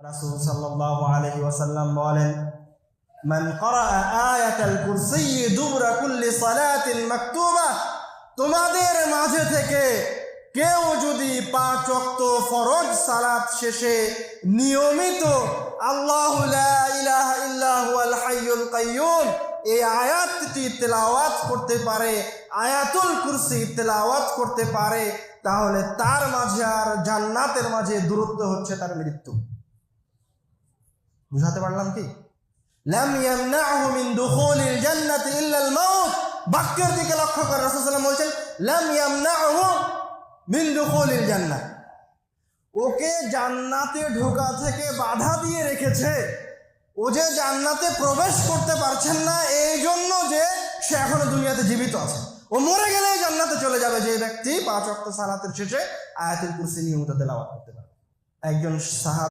রাসূল সাল্লাল্লাহু আলাইহি ওয়াসাল্লাম বলেন, মান ক্বারাআ আয়াতাল কুরসি দুবরা কুল্লি সালাতিন মাকতুবা। তোমাদের মাঝে থেকে কেউ যদি পাঁচ ওয়াক্ত ফরজ সালাত শেষে নিয়মিত আল্লাহু লা ইলাহা ইল্লা হুয়াল হাইয়ুল কাইয়ুম এই আয়াতটি তেলাওয়াত করতে পারে, আয়াতুল কুরসি তেলাওয়াত করতে পারে, তাহলে তার মাঝে আর জান্নাতের মাঝে দূরত্ব হচ্ছে তার মৃত্যু। বুঝাতে পারলাম কি? লাম ইয়ামনাহু মিন দুখুলিল জান্নাতি ইল্লা আল মাউত। বাক্যের দিকে লক্ষ্য করে রাসূল সাল্লাল্লাহু আলাইহি বলছেন, লাম ইয়ামনাহু মিন দুখুলিল জান্নাত। ওকে জান্নাতে ঢোকা থেকে বাধা দিয়ে রেখেছে। ও যে জান্নাতে প্রবেশ করতে পারছেন না, এই জন্য যে সে এখনও দুনিয়াতে জীবিত আছে। ও মরে গেলে জান্নাতে চলে যাবে। যে ব্যক্তি পাঁচ অক্ট সালাতের শেষে আয়াতুল কুরসি নিয়মিত তেলাওয়াত করতে পারে একজন সাহাব